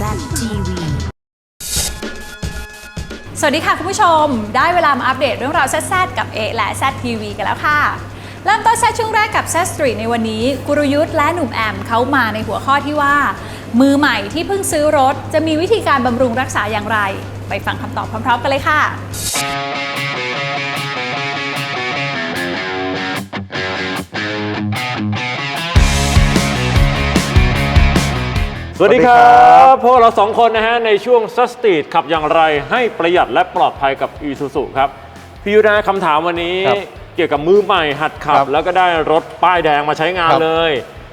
ZTV สวัสดีค่ะคุณผู้ชม ได้เวลามาอัปเดตเรื่องราวแซดกับเอและแซดทีวีกันแล้วค่ะ เริ่มต้นแซดช่วงแรกกับแซดสตรีทในวันนี้ กุรยุทธ์และหนุ่มแอมเขามาในหัวข้อที่ว่า มือใหม่ที่เพิ่งซื้อรถ จะมีวิธีการบำรุงรักษาอย่างไร ไปฟังคำตอบพร้อมๆกันเลยค่ะ วัสดีครับพวกเราสองคนนะฮะในช่วง s ัสตี t ขับอย่างไรให้ประหยัดและปลอดภัยกับ e s u s u ครับพี่ยุทธนะคำถามวันนี้ครับเกี่ยวกับมือใหม่หัดขับครับ แล้วก็ได้รถป้ายแดงมาใช้งานครับเลย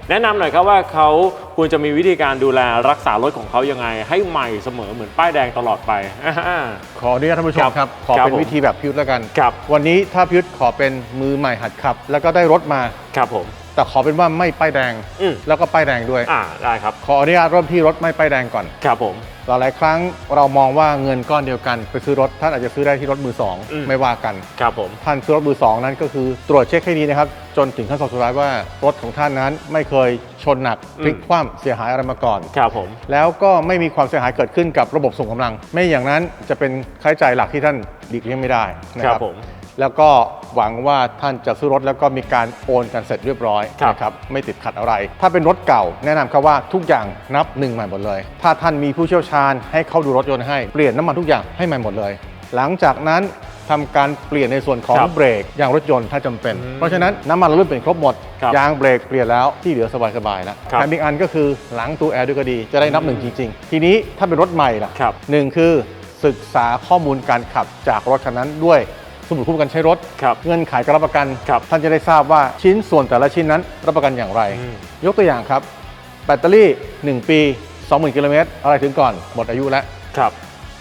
แนะนำหน่อยครับว่าเขาควรจะมีวิธีการดูแลรักษารถของเขายังไง ให้ใหม่เสมอเหมือนป้ายแดงตลอดไปอ่าขออนุญาตท่านผู้ชครัมบครับ ขอครับเป็นผมวิธีแบบพิยุทธแล้วกันครับวันนี้ถ้าพิยุทธขอเป็นมือใหม่หัดขับ แล้วก็ได้รถมาครับผม แต่ขอเป็นว่าไม่ป้ายแดงอืม แล้วก็ป้ายแดงด้วย อ่าได้ครับ ขออนุญาตเริ่มที่รถไม่ป้ายแดงก่อน ครับผม หลายๆครั้งเรามองว่าเงินก้อนเดียวกัน ไปซื้อรถท่านอาจจะซื้อได้ที่รถมือสองอืม ไม่ว่ากัน ครับผม ท่านซื้อรถมือสองนั้นก็คือตรวจเช็คให้ดีนะครับ จนถึงขั้นตอนสุดท้ายว่ารถของท่านนั้นไม่เคยชนหนักพลิกคว่ำเสียหายอะไรมาก่อน ครับผม แล้วก็ไม่มีความเสียหายเกิดขึ้นกับระบบส่งกำลัง ไม่อย่างนั้นจะเป็นค่าใช้จ่ายหลักที่ท่านหลีกเลี่ยงไม่ได้นะคครัรับบผม แล้วก็หวังว่าท่านจะซื้อรถแล้วก็มีการโอนกันเสร็จเรียบร้อยครับนะครับไม่ติดขัดอะไร ถ้าเป็นรถเก่าแนะนำครับว่าทุกอย่างนับหนึ่งใหม่หมดเลย ถ้าท่านมีผู้เชี่ยวชาญให้เข้าดูรถยนต์ให้เปลี่ยนน้ำมันทุกอย่างให้ใหม่หมดเลย หลังจากนั้นทำการเปลี่ยนในส่วนของครับเบรกยางรถยนต์ถ้าจำเป็น อืมเพราะฉะนั้นน้ำมันเราเริ่มเปลี่ยนครบหมดครับยางเบรกเปลี่ยนแล้วที่เหลือสบายๆแล้วครับ แถมอีกอันก็คือหลังตู้แอร์ด้วยก็ดีจะได้นับหนึ่งจริงๆทีนี้ถ้าเป็นรถใหม่ล่ะ ครับ หนึ่งคือศึกษาข้อมูลการขับจากรถคันนั้นด้วย สมุดคู่กันใช้รถ ครับ เงื่อนไขการรับประกัน ครับ ท่านจะได้ทราบว่าชิ้นส่วนแต่ละชิ้นนั้นรับประกันอย่างไรอืมยกตัวอย่างครับ แบตเตอรี่ 1 ปี 20,000 กิโลเมตรอะไรถึงก่อนหมดอายุแล้ว ครับ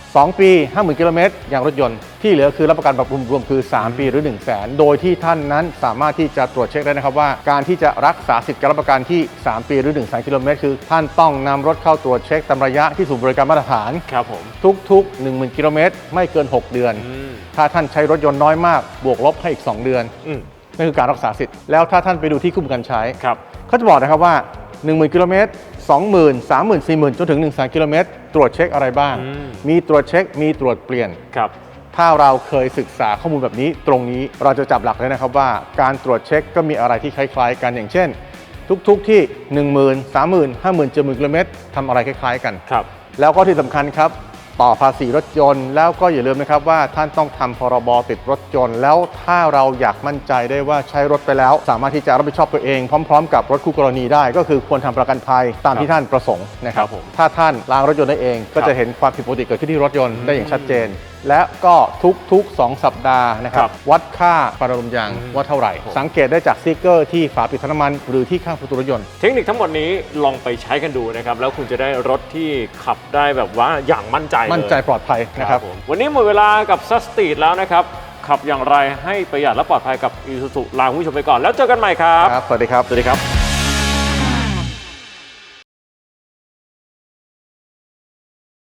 2 ปี 50,000 กิโลเมตรอย่างรถยนต์ ที่เหลือคือรับประกันแบบรวมๆคือ 3 ปีหรือ 1 0 0 0 0แสนโดยที่ท่านนั้นสามารถที่จะตรวจเช็คได้นะครับว่า การที่จะรักษาสิทธิ์การรับประกันที่ 3 ปีหรือ1 0 0 0 0กิโลเมตรคือ ท่านต้องนำรถเข้าตรวจเช็คตามระยะที่ศูนย์บริการมาตรฐาน ครับผม ทุกๆ 10,000 กิโลเมตรไม่เกิน 6 เดือน อืม ถ้าท่านใช้รถยนต์น้อยมาก บวกลบให้อีก 2 เดือนอืม นั่นคือการรักษาสิทธิ์ แล้วถ้าท่านไปดูที่คุ้มกันใช้ ครับ เขาจะบอกนะครับว่า 10,000 กิโลเมตร 20,000 30,000 40,000 จนถึง 1 0 0 0 0 กิโลเมตร ตรวจเช็คอะไรบ้าง อืม มีตรวจเช็ค มีตรวจเปลี่ยน ครับ ถ้าเราเคยศึกษาข้อมูลแบบนี้ตรงนี้เราจะจับหลักเลยนะครับว่า การตรวจเช็คก็มีอะไรที่คล้ายๆ กันอย่างเช่น ทุกๆที่ 10,000 30,000 50,000 70,000 กิโลเมตรทำอะไรคล้ายๆกัน ครับ แล้วก็ที่สำคัญครับ ต่อภาษีรถยนต์ แล้วก็อย่าลืมนะครับว่าท่านต้องทำพรบติดรถยนต์ แล้วถ้าเราอยากมั่นใจได้ว่าใช้รถไปแล้ว สามารถที่จะรับผิดชอบตัวเองพร้อมๆ กับรถคู่กรณีได้ ก็คือควรทำประกันภัยตามที่ท่านประสงค์นะครัครับบผมถ้าท่านล้างรถยนต์ได้เอง ก็ครัจะบเห็นความผิดปกติเกิดขึ้นที่รถยนต์ได้อย่างชัดเจน และก็ทุกๆ 2 สัปดาห์นะคครัรับบวัดค่าปริมาณลมยางอืมว่าเท่าไหร่ สังเกตได้จากสติกเกอร์ที่ฝาปิดถังน้ำมันหรือที่ข้างประตูรถยนต์ เทคนิคทั้งหมดนี้ลองไปใช้กันดูนะครับ แล้วคุณจะได้รถที่ขับได้แบบว่าอย่างมั่นใจเลยมั่นใจปลอดภัยนะครับผมวันนี้หมดเวลากับซัสตีดแล้วนะครับขับอย่างไรให้ประหยัดและปลอดภัยกับ i s u z u ลาคุณผู้ชมไปก่อนแล้วเจอกันใหม่ครับครับสวัสดีครับ สวัสดีครับ